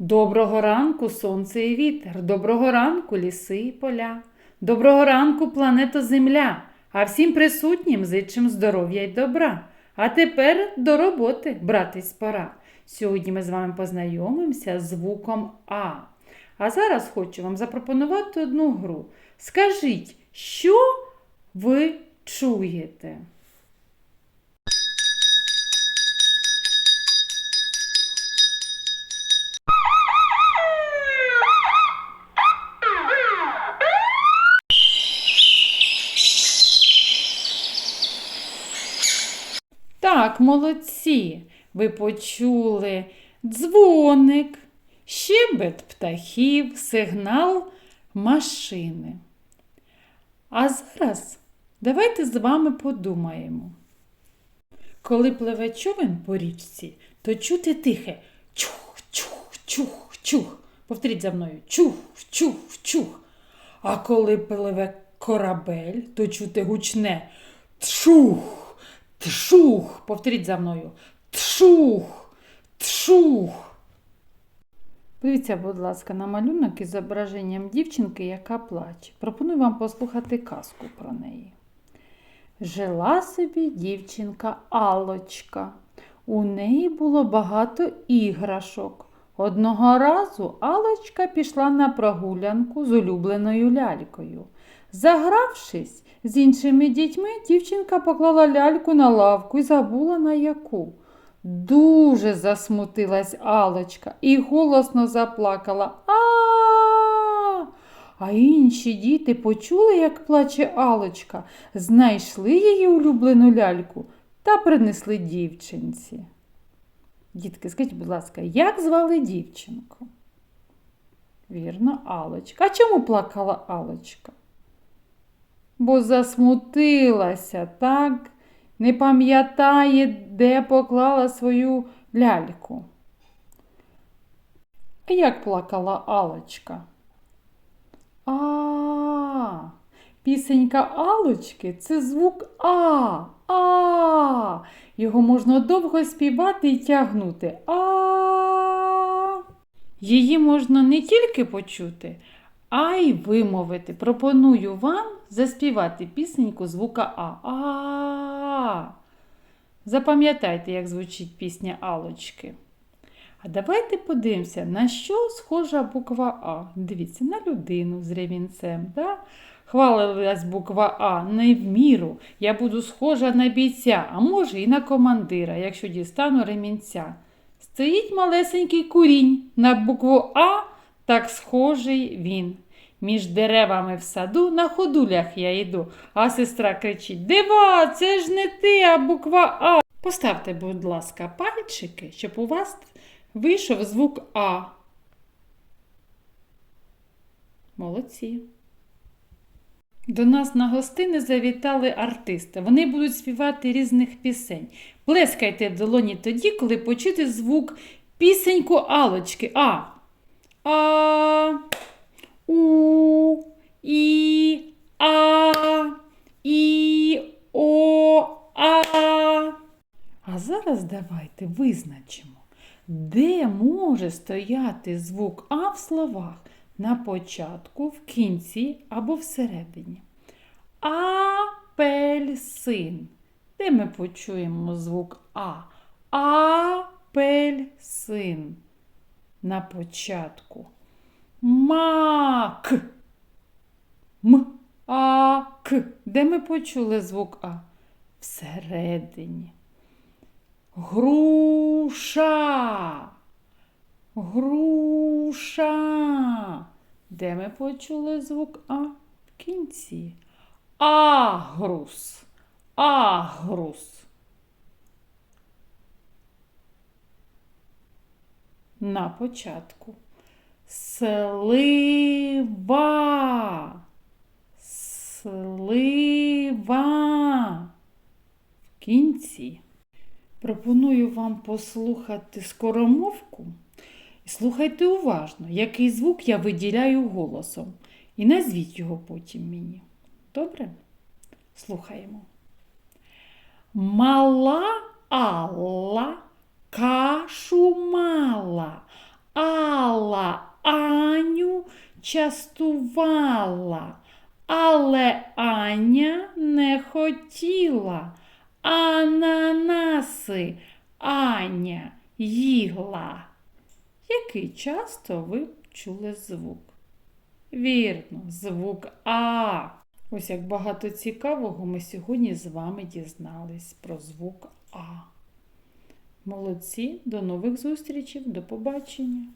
Доброго ранку, сонце і вітер, доброго ранку, ліси і поля, доброго ранку, планета Земля, а всім присутнім зичим здоров'я й добра. А тепер до роботи, братись пора. Сьогодні ми з вами познайомимося з звуком А. А зараз хочу вам запропонувати одну гру. Скажіть, що ви чуєте? Молодці. Ви почули дзвоник, щебет птахів, сигнал машини. А зараз давайте з вами подумаємо. Коли пливе човен по річці, то чути тихе чух, чух, чух, чух. Повторіть за мною чух, чух, чух. А коли пливе корабель, то чути гучне тшух, тшух. Повторіть за мною тшух, тшух. Дивіться, будь ласка, на малюнок із зображенням дівчинки, яка плаче. Пропоную вам послухати казку про неї. Жила собі дівчинка Алочка. У неї було багато іграшок. Одного разу Алочка пішла на прогулянку з улюбленою лялькою. Загравшись з іншими дітьми, дівчинка поклала ляльку на лавку і забула на яку. Дуже засмутилась Алочка і голосно заплакала. А! А інші діти почули, як плаче Алочка, знайшли її улюблену ляльку та принесли дівчинці. Дітки, скажіть, будь ласка, як звали дівчинку? Вірно, Алочка. А чому плакала Алочка? Бо засмутилася, так? Не пам'ятає, де поклала свою ляльку. А як плакала Алочка? А, пісенька Алочки це звук А. А. Його можна довго співати і тягнути. А. Її можна не тільки почути, а й вимовити. Пропоную вам заспівати пісеньку звука А. А. Запам'ятайте, як звучить пісня Алочки. А давайте подивимося, на що схожа буква А. Дивіться, на людину з ревінцем. Да? Хвалилась буква А не в міру. Я буду схожа на бійця, а може і на командира, якщо дістану ремінця. Стоїть малесенький курінь на букву А, так схожий він. Між деревами в саду на ходулях я йду, а сестра кричить Дива, це ж не ти, а буква А. Поставте, будь ласка, пальчики, щоб у вас вийшов звук А. Молодці. До нас на гостини завітали артисти. Вони будуть співати різних пісень. Плескайте в долоні тоді, коли почути звук пісеньку Алочки. А. А. У. І. А. І. О. А. А зараз давайте визначимо, де може стояти звук А в словах на початку, в кінці або всередині. Апельсин. Де ми почуємо звук А? Апельсин. На початку. Мак. М. А. К. Де ми почули звук А? Всередині. Груша. Груша. Де ми почули звук А? В кінці. Агрус. Агрус. На початку. Слива. Слива. В кінці. Пропоную вам послухати скоромовку. Слухайте уважно, який звук я виділяю голосом. І назвіть його потім мені. Добре? Слухаємо. Мала Алла кашу мала, Алла Аню частувала, але Аня не хотіла. Ананаси Аня їла. Який часто ви чули звук? Вірно, звук А. Ось як багато цікавого ми сьогодні з вами дізнались про звук А. Молодці, до нових зустрічей, до побачення!